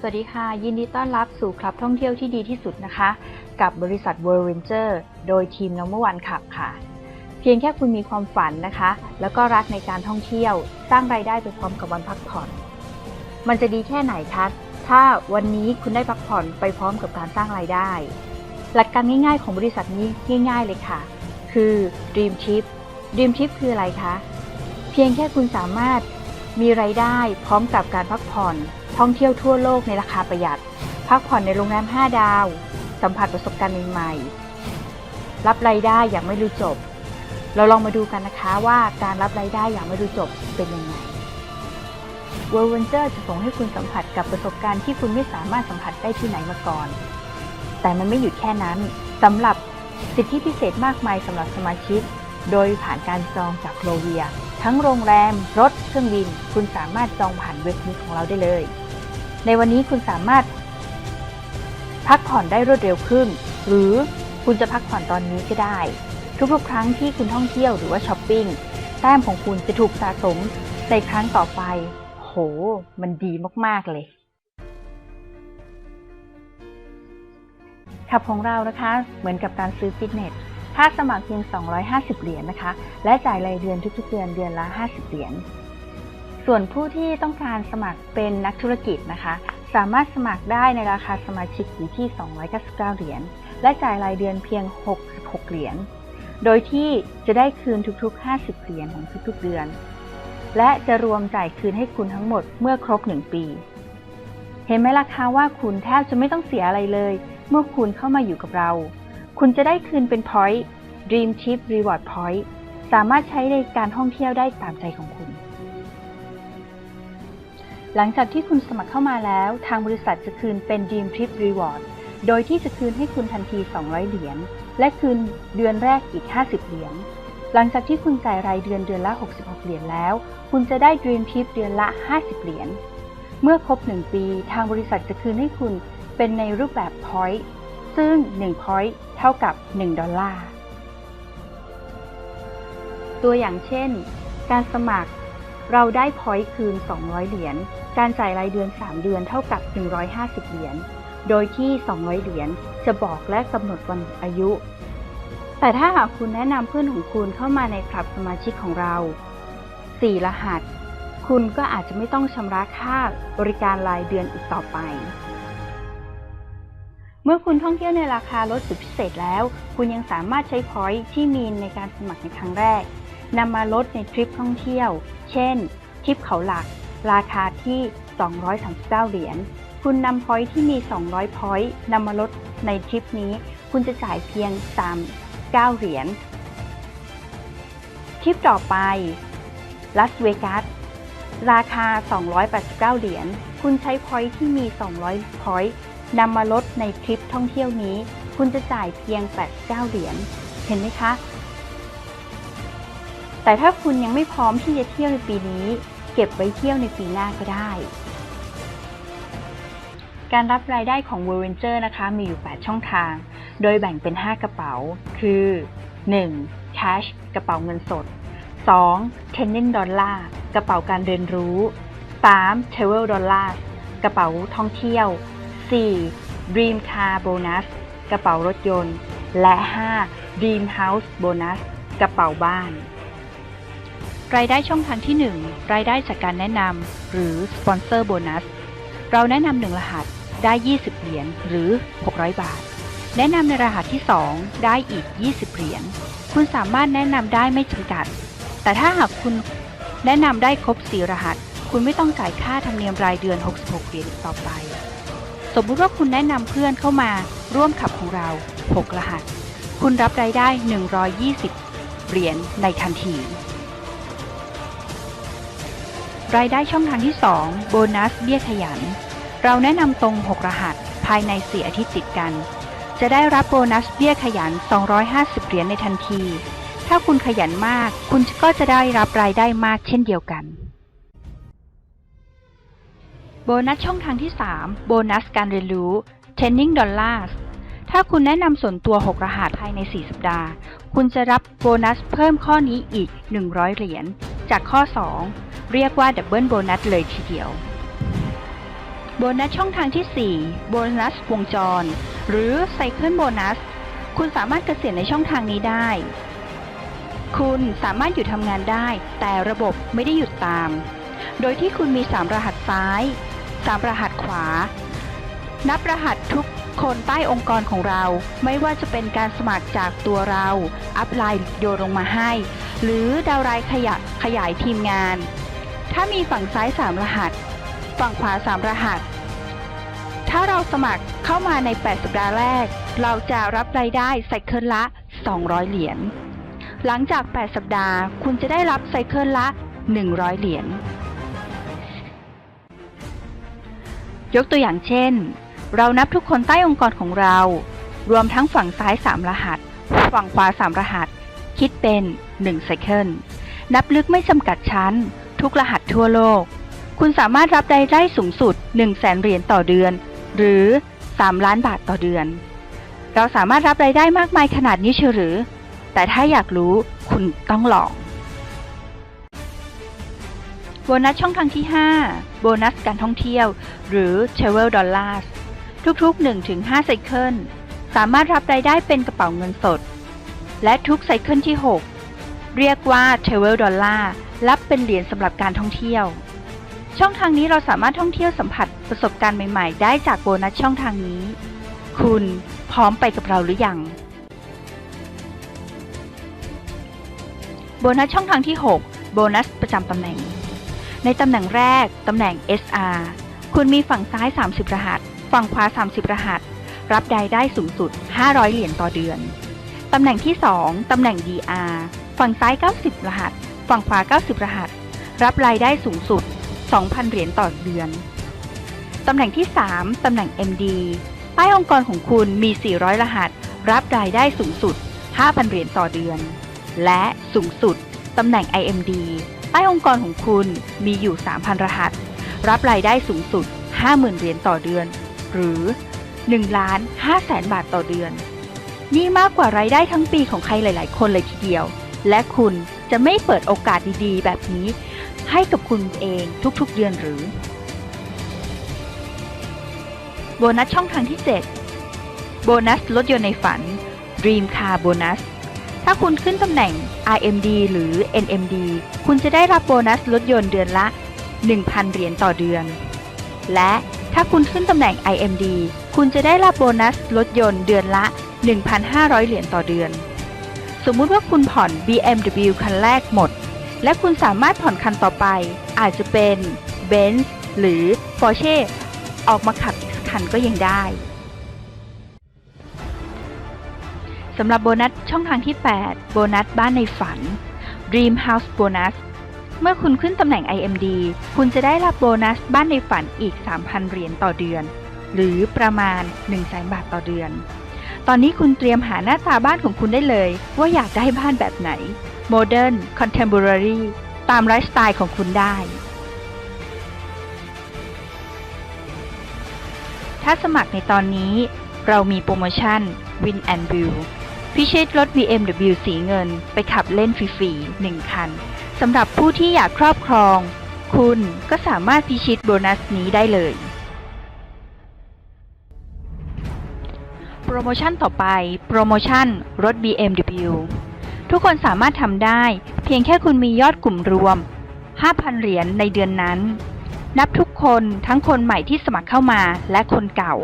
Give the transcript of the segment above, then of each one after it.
สวัสดีค่ะ ยินดีต้อนรับสู่คลับท่องเที่ยวที่ดีที่สุดนะคะ กับบริษัท World Ranger โดยทีม Number One ขับค่ะ เพียงแค่คุณมีความฝันนะคะ แล้วก็รักในการท่องเที่ยว สร้างรายได้ไปพร้อมกับวันพักผ่อน มันจะดีแค่ไหนคะถ้าวันนี้คุณได้พักผ่อนไปพร้อมกับการสร้างรายได้ หลักการง่ายๆของบริษัทนี้ง่าย ๆเลยค่ะ คือ Dream Trip Dream Trip คืออะไรคะเพียงแค่คุณสามารถ มีรายได้พร้อมกับการพักผ่อน ท่องเที่ยวทั่วโลกในราคาประหยัด พักผ่อนในโรงแรม 5 ดาว สัมผัสประสบการณ์ใหม่ๆ รับรายได้อย่างไม่รู้จบ เราลองมาดูกันนะคะว่าการรับรายได้อย่างไม่รู้จบเป็นยังไง World Venture จะส่งให้คุณสัมผัสกับประสบการณ์ที่คุณไม่สามารถสัมผัสได้ที่ไหนมาก่อน แต่มันไม่หยุดแค่นั้นสำหรับสิทธิพิเศษมากมายสำหรับสมาชิก โดยผ่านการจองจากโลเวีย ทั้งโรงแรม รถ เครื่องบิน คุณสามารถจองผ่านเว็บนี้ของเราได้เลย ในวันนี้คุณสามารถ พักผ่อนได้รวดเร็วขึ้น หรือคุณจะพักผ่อนตอนนี้ก็ได้ ทุกๆ ครั้งที่คุณท่องเที่ยวหรือว่าช้อปปิ้งแต้มของคุณจะถูกสะสมในครั้งต่อไป โห มันดีมากๆเลยขับของเรานะคะ เหมือนกับการซื้อฟิตเนส ค่าสมัครเพียง 250 เหรียญนะคะ และจ่ายรายเดือนทุกๆ เดือนเดือนละ 50 เหรียญ ส่วนผู้ที่ต้องการสมัครเป็นนักธุรกิจนะคะ สามารถสมัครได้ในราคาสมาชิกอยู่ที่ 299 เหรียญ และจ่ายรายเดือนเพียง 66 เหรียญ โดยที่จะได้คืนทุกๆ 50 เหรียญของทุกๆ เดือน และจะรวมจ่ายคืนให้คุณทั้งหมดเมื่อครบ 1 ปีเห็นไหมล่ะคะว่าคุณแทบจะไม่ต้องเสียอะไรเลย เมื่อคุณเข้ามาอยู่กับเรา คุณจะได้คืนเป็น point Dream Trip Reward Point สามารถใช้ในการท่องเที่ยวได้ตามใจของคุณ หลังจากที่คุณสมัครเข้ามาแล้ว ทางบริษัทจะคืนเป็น Dream Trip Reward โดยที่จะคืนให้คุณทันที 200 เหรียญ และคืนเดือนแรกอีก 50 เหรียญ หลังจากที่คุณจ่ายรายเดือนเดือนละ 66 เหรียญแล้ว คุณจะได้ Dream Trip เดือนละ 50 เหรียญ เมื่อครบ 1 ปี ทางบริษัทจะคืนให้คุณเป็นในรูปแบบ point ซึ่ง1 point เท่ากับ 1 ดอลลาร์ ตัวอย่างเช่น การสมัครเราได้ point คืน 200 เหรียญ การจ่ายรายเดือน 3 เดือนเท่ากับ 150 เหรียญ โดยที่ 200 เหรียญจะบอกและกำหนดวันอายุ แต่ถ้าหากคุณแนะนำเพื่อนของคุณเข้ามาในคลับสมาชิกของเรา 4 รหัส คุณก็อาจจะไม่ต้องชำระค่าบริการรายเดือนอีกต่อไป เมื่อคุณท่องเที่ยวในราคาลดสุดพิเศษแล้ว คุณยังสามารถใช้พอยต์ที่มีในการสมัครในครั้งแรกนำมาลดในทริปท่องเที่ยว เช่น ทริปเขาหลัก ราคาที่ 239 เหรียญ คุณนำพอยต์ที่มี 200 พอยต์นำมาลดในทริปนี้ คุณจะจ่ายเพียง 39 เหรียญ ทริปต่อไปลาสเวกัส ราคา 289 เหรียญ คุณใช้พอยต์ที่มี 200 พอยต์ นำมาลดในทริปท่องเที่ยวนี้ คุณจะจ่ายเพียง 89 เหรียญ เห็นไหมคะ แต่ถ้าคุณยังไม่พร้อมที่จะเที่ยวในปีนี้ เก็บไว้เที่ยวในปีหน้าก็ได้ การรับรายได้ของ w o r l d Ranger นะคะมีอยู่ 8 ช่องทาง โดยแบ่งเป็น 5 กระเป๋า คือ 1. Cash กระเป๋าเงินสด 2. t e n n i n g Dollar กระเป๋าการเรียนรู้ 3. Travel Dollar กระเป๋าท่องเที่ยว 4. Dream Car Bonus กระเป๋ารถยนต์ และ 5. Dream House Bonus กระเป๋าบ้าน รายได้ช่องทางที่ 1 รายได้จากการแนะนำหรือ Sponsor Bonus เราแนะนำหนึ่งรหัสได้ 20 เหรียญหรือ 600 บาท แนะนำในรหัสที่ 2 ได้อีก 20 เหรียญ คุณสามารถแนะนำได้ไม่จำกัด แต่ถ้าหากคุณแนะนำได้ครบ 4 รหัส คุณไม่ต้องจ่ายค่าธรรมเนียมรายเดือน 66 เหรียญต่อไป สมมุติว่าคุณแนะนำเพื่อนเข้ามาร่วมขับของเรา 6 รหัส คุณรับรายได้ 120 เหรียญในทันที รายได้ช่องทางที่ 2 โบนัสเบี้ยขยัน เราแนะนำตรง 6 รหัสภายใน 4 อาทิตย์ติดกัน จะได้รับโบนัสเบี้ยขยัน 250 เหรียญในทันที ถ้าคุณขยันมาก คุณก็จะได้รับรายได้มากเช่นเดียวกัน โบนัสช่องทางที่ 3 โบนัสการเรียนรู้ Training Dollars ถ้าคุณแนะนำส่วนตัว 6 รหัสภายใน 4 สัปดาห์ คุณจะรับโบนัสเพิ่มข้อนี้อีก 100 เหรียญ จากข้อ 2 เรียกว่าดับเบิลโบนัสเลยทีเดียว โบนัสช่องทางที่ 4 โบนัสวงจร หรือไซเคิลโบนัส คุณสามารถเกษียณในช่องทางนี้ได้ คุณสามารถหยุดทำงานได้ แต่ระบบไม่ได้หยุดตาม โดยที่คุณมี 3 รหัสซ้าย 3รหัสขวา นับรหัสทุกคนใต้องค์กรของเรา ไม่ว่าจะเป็นการสมัครจากตัวเรา อัพไลน์โยนลงมาให้ หรือดาวน์ไลน์ขยะขยายทีมงาน ถ้ามีฝั่งซ้าย 3 รหัส ฝั่งขวา 3 รหัส ถ้าเราสมัครเข้ามาใน 8 สัปดาห์แรก เราจะรับรายได้ไซเคิลละ 200 เหรียญ หลังจาก 8 สัปดาห์ คุณจะได้รับไซเคิลละ 100 เหรียญ ยกตัวอย่างเช่น เรานับทุกคนใต้องค์กรของเรา รวมทั้งฝั่งซ้าย 3 รหัส ฝั่งขวา 3 รหัส คิดเป็น1ไซเคิลนับลึกไม่จำกัดชั้น ทุกรหัสทั่วโลก คุณสามารถรับรายได้สูงสุด 1 0 0 0 0แสนเหรียญต่อเดือน หรือ 3 ล้านบาทต่อเดือน เราสามารถรับรายได้มากมายขนาดนี้เชียวหรือ แต่ถ้าอยากรู้คุณต้องลองโบนัสช่องทางที่ 5 บนัสการท่องเที่ยว หรือ Travel Dollars ทุกๆ 1-5 ไซเคิล สามารถรับรายได้เป็นกระเป๋าเงินสด และทุกไซเคิลที่ 6 เรียกว่า Travel Dollar รับเป็นเหรียญสำหรับการท่องเที่ยว ช่องทางนี้เราสามารถท่องเที่ยวสัมผัสประสบการณ์ใหม่ๆ ได้จากโบนัสช่องทางนี้ คุณพร้อมไปกับเราหรือยังโบนัสช่องทางที่ 6 โบนัสประจำตำแหน่ง ในตำแหน่งแรก ตำแหน่ง SR คุณมีฝั่งซ้าย 30 รหัส ฝั่งขวา 30 รหัส รับรายได้สูงสุด 500 เหรียญต่อเดือน ตำแหน่งที่ 2 ตำแหน่ง DR ฝั่งซ้าย 90 รหัส ฝั่งขวา 90 รหัส รับรายได้สูงสุด 2,000 เหรียญต่อเดือน ตำแหน่งที่ 3 ตำแหน่ง MD ใต้องค์กรของคุณมี 400 รหัส รับรายได้สูงสุด 5,000 เหรียญต่อเดือน และสูงสุด ตำแหน่ง IMD ใต้องค์กรของคุณมีอยู่ 3,000 รหัส รับรายได้สูงสุด 50,000 เหรียญต่อเดือน หรือ1ล้าน5แสนบาทต่อเดือน นี่มากกว่ารายได้ทั้งปีของใครหลาย ๆ คนเลยทีเดียว และคุณจะไม่เปิดโอกาสดีๆ แบบนี้ ให้กับคุณเองทุกๆ เดือนหรือ โบนัสช่องทางที่ 7 โบนัสรถยนต์ในฝัน Dream Car Bonus ถ้าคุณขึ้นตำแหน่ง RMD หรือ NMD คุณจะได้รับโบนัสรถยนต์เดือนละ 1,000 เหรียญต่อเดือน และถ้าคุณขึ้นตำแหน่ง IMD คุณจะได้รับโบนัสรถยนต์เดือนละ 1,500 เหรียญต่อเดือน สมมุติว่าคุณผ่อน BMW คันแรกหมด และคุณสามารถผ่อนคันต่อไป อาจจะเป็น Benz หรือ Porsche ออกมาขับอีกคันก็ยังได้ สำหรับโบนัสช่องทางที่ 8 โบนัสบ้านในฝัน Dream House Bonus เมื่อคุณขึ้นตำแหน่ง IMD คุณจะได้รับโบนัสบ้านในฝันอีก 3,000 เหรียญต่อเดือน หรือประมาณ 100,000บาทต่อเดือน ตอนนี้คุณเตรียมหาหน้าตาบ้านของคุณได้เลย ว่าอยากได้บ้านแบบไหน Modern Contemporary ตามไลฟ์สไตล์ของคุณได้ ถ้าสมัครในตอนนี้เรามีโปรโมชั่น Win and View พิชิตรถ BMW สีเงิน ไปขับเล่นฟรีๆ1คันสำหรับผู้ที่อยากครอบครอง คุณก็สามารถพิชิตโบนัสนี้ได้เลย โปรโมชั่นต่อไป โปรโมชั่นรถ BMW ทุกคนสามารถทำได้ เพียงแค่คุณมียอดกลุ่มรวม 5,000 เหรียญในเดือนนั้น นับทุกคนทั้งคนใหม่ที่สมัครเข้ามาและคนเก่า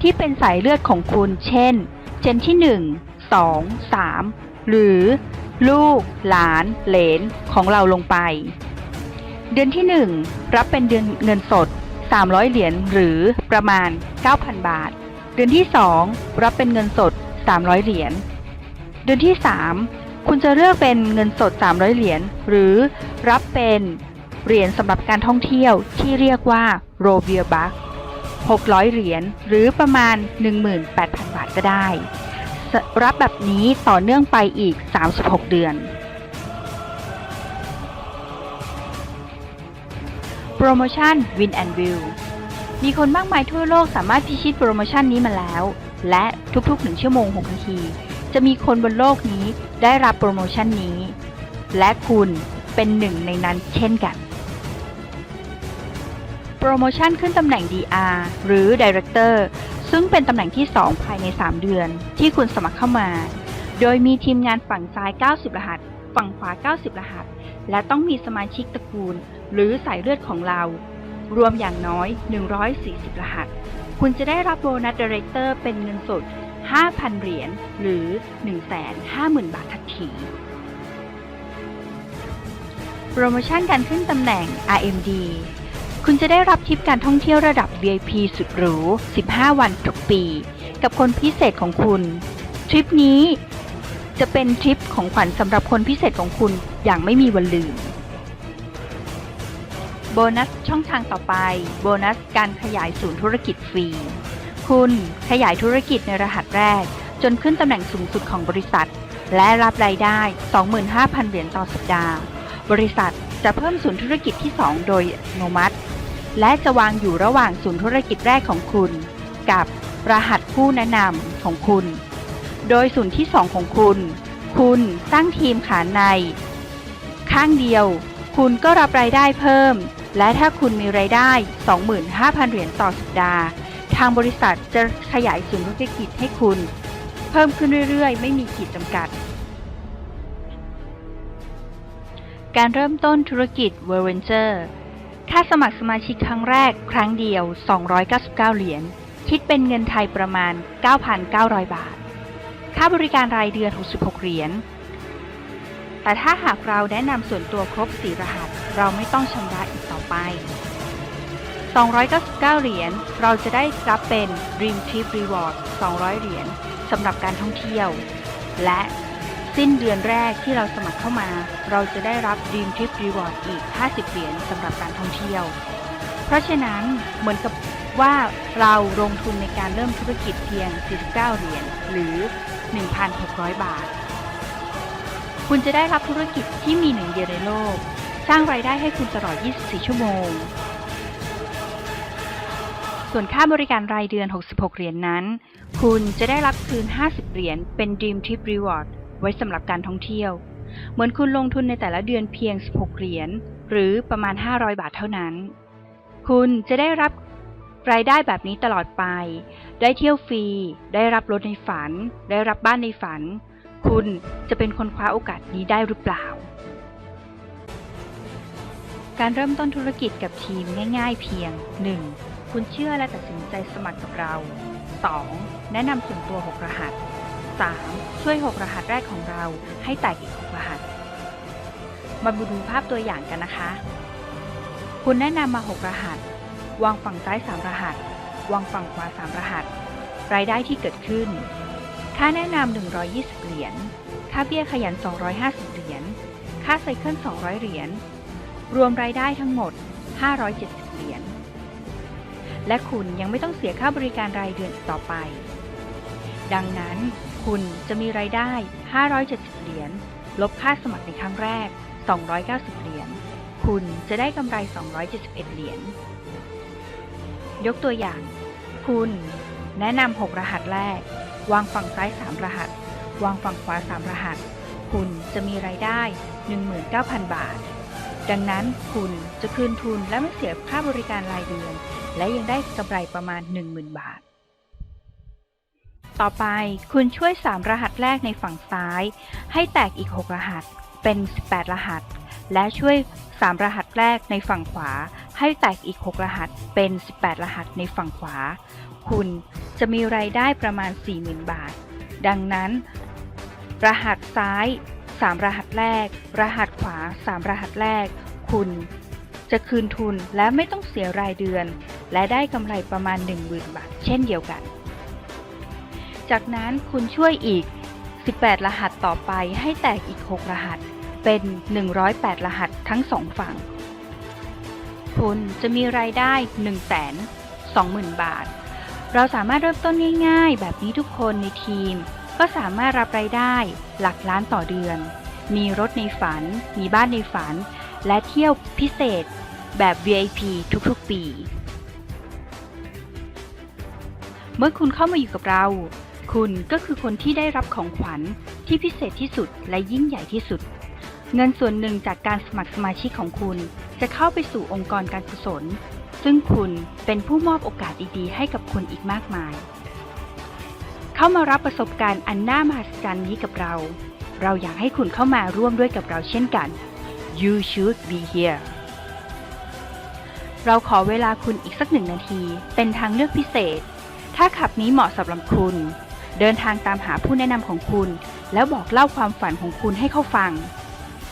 ที่เป็นสายเลือดของคุณ เช่น เจนที่ 1 2 3หรือลูก หลาน เหลนของเราลงไป เดือนที่ 1 รับเป็นเดือนเงินสด 300 เหรียญหรือประมาณ 9,000 บาท เดือนที่ 2 รับเป็นเงินสด 300 เหรียญเดือนที่ 3 คุณจะเลือกเป็นเงินสด 300 เหรียญหรือรับเป็นเหรียญสำหรับการท่องเที่ยวที่เรียกว่าโรเบียบัค600 เหรียญหรือประมาณ 18,000 บาทก็ได้ รับแบบนี้ต่อเนื่องไปอีก 36 เดือน โปรโมชั่น Win and View มีคนมากมายทั่วโลกสามารถพิชิตโปรโมชั่นนี้มาแล้ว และทุกๆ 1 ชั่วโมง 6 นาที จะมีคนบนโลกนี้ได้รับโปรโมชั่นนี้ และคุณเป็นหนึ่งในนั้นเช่นกัน โปรโมชั่นขึ้นตำแหน่ง DR หรือ Director ซึ่งเป็นตำแหน่งที่ 2 ภายใน 3 เดือน ที่คุณสมัครเข้ามา โดยมีทีมงานฝั่งซ้าย 90 รหัส ฝั่งขวา 90 รหัส และต้องมีสมาชิกตระกูล หรือสายเลือดของเรา รวมอย่างน้อย 140 รหัส คุณจะได้รับโบนัส Director เป็นเงินสด 5,000 เหรียญ หรือ 150,000 บาททันทีโปรโมชั่นการขึ้นตำแหน่ง RMD คุณจะได้รับทริปการท่องเที่ยวระดับ VIP สุดหรู 15 วันทุกปี กับคนพิเศษของคุณ ทริปนี้จะเป็นทริปของขวัญสำหรับคนพิเศษของคุณอย่างไม่มีวันลืม โบนัสช่องทางต่อไป โบนัสการขยายศูนย์ธุรกิจฟรี คุณขยายธุรกิจในรหัสแรก จนขึ้นตำแหน่งสูงสุดของบริษัท และรับรายได้ 25,000 เหรียญต่อสัปดาห์ บริษัทจะเพิ่มศูนย์ธุรกิจที่ 2 โดยอัตโนมัติ และจะวางอยู่ระหว่างศูนย์ธุรกิจแรกของคุณ กับรหัสผู้แนะนำของคุณ โดยศูนย์ที่ 2 ของคุณ คุณสร้างทีมขาใน ข้างเดียว คุณก็รับรายได้เพิ่ม และถ้าคุณมีรายได้ 25,000 เหรียญต่อสัปดาห์ ทางบริษัทจะขยายศูนย์ธุรกิจให้คุณ เพิ่มขึ้นเรื่อยๆ ไม่มีขีดจำกัด การเริ่มต้นธุรกิจ v e r v e n t u r e ค่าสมัครสมาชิกครั้งแรกครั้งเดียว 299 เหรียญ คิดเป็นเงินไทยประมาณ 9,900 บาท ค่าบริการรายเดือน 66 เหรียญ แต่ถ้าหากเราแนะนำส่วนตัวครบ 4 รหัส เราไม่ต้องชำระอีกต่อไป 299 เหรียญ เราจะได้รับเป็น Dream Trip Reward 200 เหรียญสำหรับการท่องเที่ยว และ สิ้นเดือนแรกที่เราสมัครเข้ามา เราจะได้รับ Dream Trip Reward อีก 50 เหรียญสำหรับการท่องเที่ยว เพราะฉะนั้นเหมือนกับว่าเราลงทุนในการเริ่มธุรกิจเพียง 49 เหรียญหรือ 1,600 บาท คุณจะได้รับธุรกิจที่มีหนึ่งเดียวในโลก สร้างรายได้ให้คุณตลอด 24 ชั่วโมง ส่วนค่าบริการรายเดือน 66 เหรียญนนั้น คุณจะได้รับคืน 50 เหรียญเป็น Dream Trip Reward ไว้สำหรับการท่องเที่ยว เหมือนคุณลงทุนในแต่ละเดือนเพียง 16 เหรียญหรือประมาณ 500 บาทเท่านั้น คุณจะได้รับรายได้แบบนี้ตลอดไป ได้เที่ยวฟรี ได้รับรถในฝัน ได้รับบ้านในฝัน คุณจะเป็นคนคว้าโอกาสนี้ได้หรือเปล่า การเริ่มต้นธุรกิจกับทีมง่าย ๆ เพียง 1. คุณเชื่อและตัดสินใจสมัครกับเรา 2. แนะนำส่วนตัว6รหัส 3. ช่วย 6 รหัสแรกของเราให้แตกอีก 6 รหัส มาดูภาพตัวอย่างกันนะคะ คุณแนะนำมา 6 รหัส วางฝั่งซ้าย 3 รหัส วางฝั่งขวา 3 รหัส รายได้ที่เกิดขึ้น ค่าแนะนำ 120 เหรียญ ค่าเบี้ยขยัน 250 เหรียญ ค่าไซเคิล 200 เหรียญ รวมรายได้ทั้งหมด 570 เหรียญ และคุณยังไม่ต้องเสียค่าบริการรายเดือนอีกต่อไปดังนั้น คุณจะมีรายได้ 570 เหรียญ ลบค่าสมัครในครั้งแรก 290 เหรียญ คุณจะได้กำไร 271 เหรียญ ยกตัวอย่าง คุณ แนะนำ 6 รหัสแรก วางฝั่งซ้าย 3 รหัส วางฝั่งขวา 3 รหัส คุณจะมีรายได้ 19,000 บาท ดังนั้นคุณจะคืนทุนและไม่เสียค่าบริการรายเดือน และยังได้กำไรประมาณ 10,000 บาท ต่อไปคุณช่วย 3 รหัสแรกในฝั่งซ้าย ให้แตกอีก 6 รหัส เป็น 18 รหัส และช่วย 3 รหัสแรกในฝั่งขวา ให้แตกอีก 6 รหัส เป็น 18 รหัสในฝั่งขวา คุณจะมีรายได้ประมาณ 40,000 บาท ดังนั้น รหัสซ้าย 3 รหัสแรก รหัสขวา 3 รหัสแรก คุณจะคืนทุนและไม่ต้องเสียรายเดือน และได้กำไรประมาณ 10,000 บาท เช่นเดียวกัน จากนั้นคุณช่วยอีก 18 รหัสต่อไปให้แตกอีก 6 รหัส เป็น 108 รหัสทั้งสองฝั่ง คุณจะมีรายได้ 120,000 บาท เราสามารถเริ่มต้นง่ายๆ แบบนี้ทุกคนในทีม ก็สามารถรับรายได้หลักล้านต่อเดือน มีรถในฝัน มีบ้านในฝัน และเที่ยวพิเศษแบบ VIP ทุกๆ ปี เมื่อคุณเข้ามาอยู่กับเรา คุณก็คือคนที่ได้รับของขวัญที่พิเศษที่สุดและยิ่งใหญ่ที่สุด เงินส่วนหนึ่งจากการสมัครสมาชิกของคุณ จะเข้าไปสู่องค์กรการกุศล ซึ่งคุณเป็นผู้มอบโอกาสดีๆ ให้กับคนอีกมากมาย เข้ามารับประสบการณ์อันน่ามหัศจรรย์นี้กับเรา เราอยากให้คุณเข้ามาร่วมด้วยกับเราเช่นกัน You should be here เราขอเวลาคุณอีกสักหนึ่งนาที เป็นทางเลือกพิเศษ ถ้าขับนี้เหมาะสำหรับคุณ เดินทางตามหาผู้แนะนำของคุณ แล้วบอกเล่าความฝันของคุณให้เขาฟัง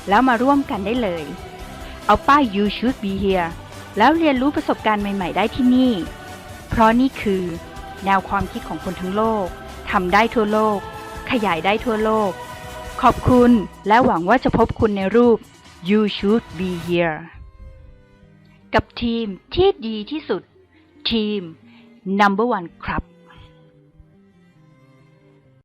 แล้วมาร่วมกันได้เลย เอาป้าย You should be here แล้วเรียนรู้ประสบการณ์ใหม่ ๆ ได้ที่นี่ เพราะนี่คือ แนวความคิดของคนทั้งโลกทำได้ทั่วโลก ขยายได้ทั่วโลก ขอบคุณและหวังว่าจะพบคุณในรูป You should be here กับทีมที่ดีที่สุด ทีม Number One ครับ